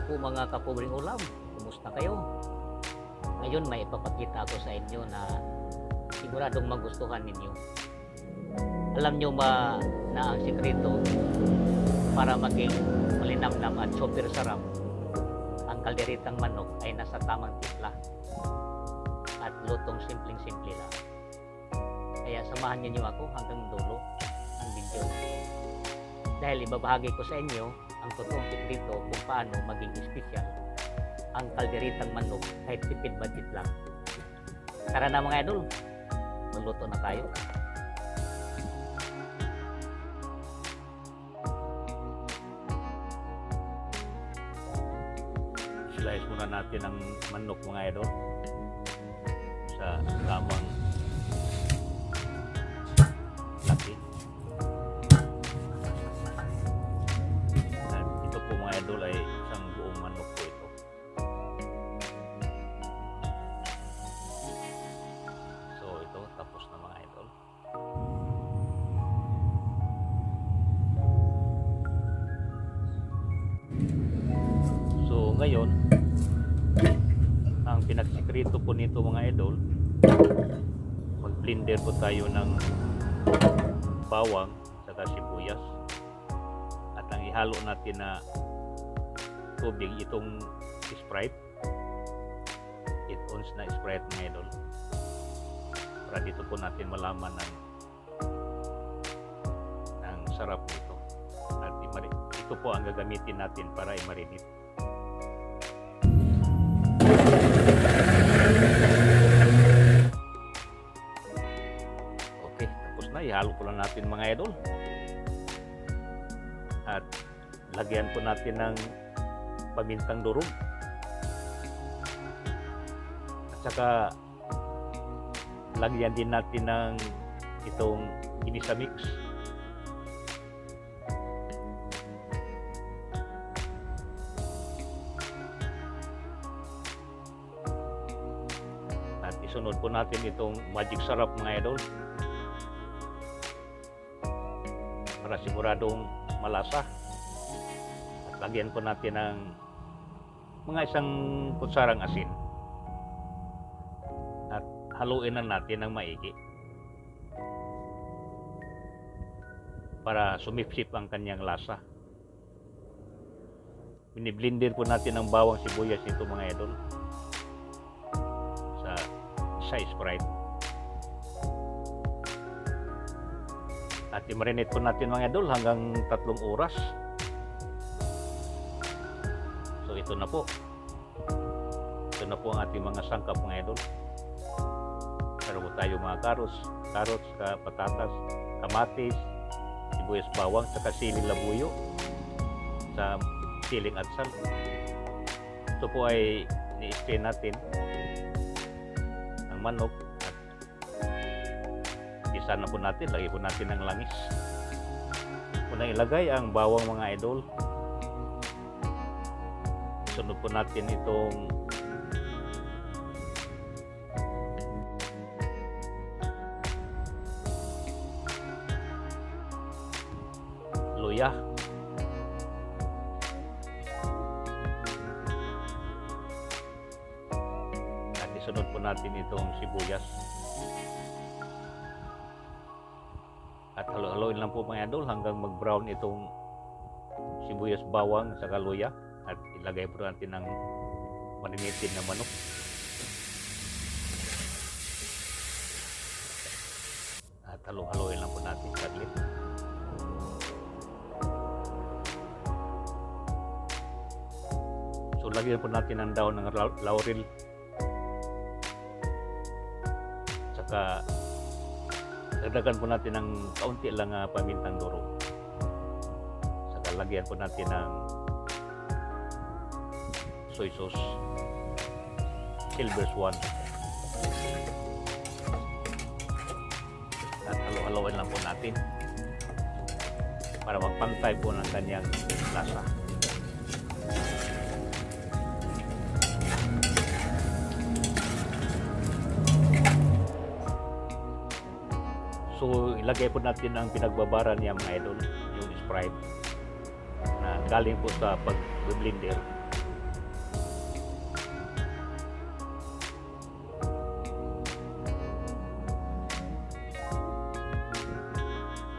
Hello po mga kapobring ulam. Kumusta kayo? Ngayon may ipapakita ako sa inyo na siguradong magustuhan ninyo. Alam nyo ba na ang sikreto para maging malinamnam at super sarap ang kalderitang manok ay nasa tamang timpla at lutong simpleng-simple lang. Kaya samahan niyo ako hanggang dulo ng video. Dahil ibabahagi ko sa inyo ang totoong sikreto kung paano maging espesyal ang kalderitang manok kahit tipid budget lang. Tara na mga idol, magluto na tayo. slice muna natin ang manok mga idol sa tamang ngayon, ang pinagsikreto po nito mga idol, mag-blender po tayo ng bawang saka sibuyas. At ang ihalo natin na tubig itong Sprite. 8 ounce na Sprite mga idol. Para dito po natin malaman ng ng sarap nito. At ito po ang gagamitin natin para i-marinate. Na. Ihalo po lang natin mga idol. At lagyan po natin ng pamintang durog. At saka lagyan din natin ng itong ginisa mix. At isunod po natin itong magic sarap mga idol. Siguradong malasa. At lagyan po natin ng mga isang kutsarang asin. At haluin na natin ng maigi. Para sumipsip ang kanyang lasa. Biniblender po natin ang bawang sibuyas nito mga idol sa sa Sprite. At i-marinate po natin mga idol hanggang tatlong oras. So ito na po. Ito na po ang ating mga sangkap mga idol. Meron po tayo mga karos, carrots, ka, patatas, kamatis, sibuyas bawang, saka siling labuyo sa siling at sal. Ito po ay ni-strain natin ng manok at isa na po natin, lagay po natin ng langis. Unang ilagay ang bawang mga idol. Sunod po natin itong luya. At isunod po natin itong sibuyas. At halo-haloin lang po mga idol hanggang mag-brown itong sibuyas bawang sa luya. At ilagay po natin ng maninitin na manok. At halo-haloin lang po natin saglit. So lagyan po natin ng daon ng lau- laurel. Saka dagdagan po natin ng kaunti lang uh, pamintang duro. Saka lagyan po natin ng soy sauce. Silver Swan. At halo-haloin lang po natin para magpantay po ng kanyang lasa. So ilagay po natin ang pinagbabara niya mga idol, yung Sprite na galing po sa pag-blender.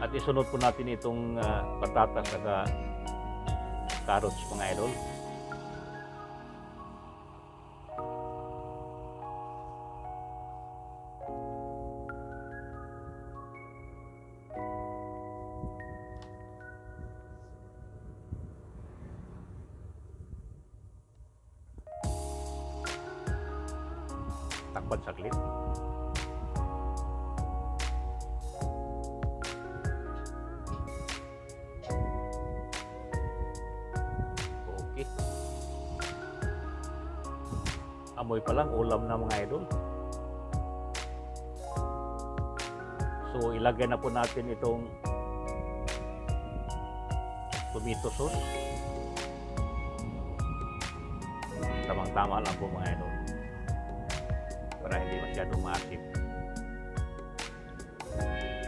At isunod po natin itong uh, patatas at uh, carrots mga idol. Saglit. Okay. Amoy pa lang, ulam na mga idol. So, ilagay na po natin itong tomato sauce. Tamang-tama lang po mga idol. Para hindi masyadong maasim.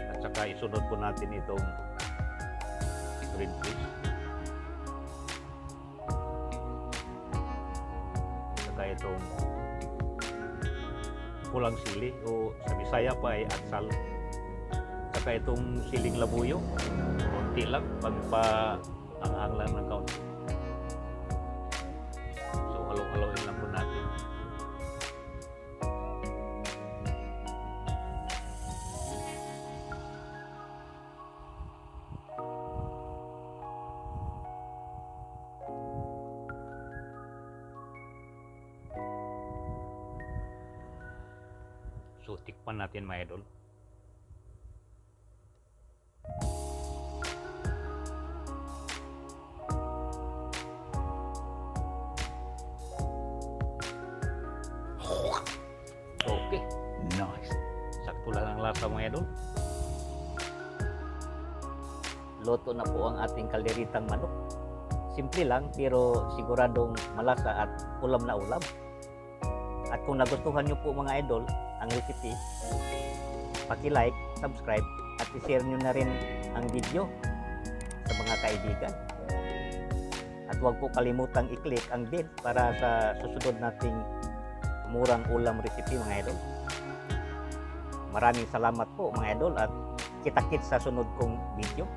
At saka isunod po natin itong green peas. saka itong pulang sili o sa Bisaya pa ay atsal saka itong siling labuyo konti lang pagpa ang lang ng kaunti so halo-haloin lang so tikpan natin mga idol Okay. Nice. Sakto lang ang lasa mga idol. Loto na po ang ating kalderitang manok. Simple lang pero siguradong malasa at ulam na ulam. Kung nagustuhan nyo po mga idol ang recipe, paki-like, subscribe at i-share nyo na rin ang video sa mga kaibigan. At huwag po kalimutang i-click ang bell para sa susunod nating murang ulam recipe mga idol. Maraming salamat po mga idol at kita-kits sa sunod kong video.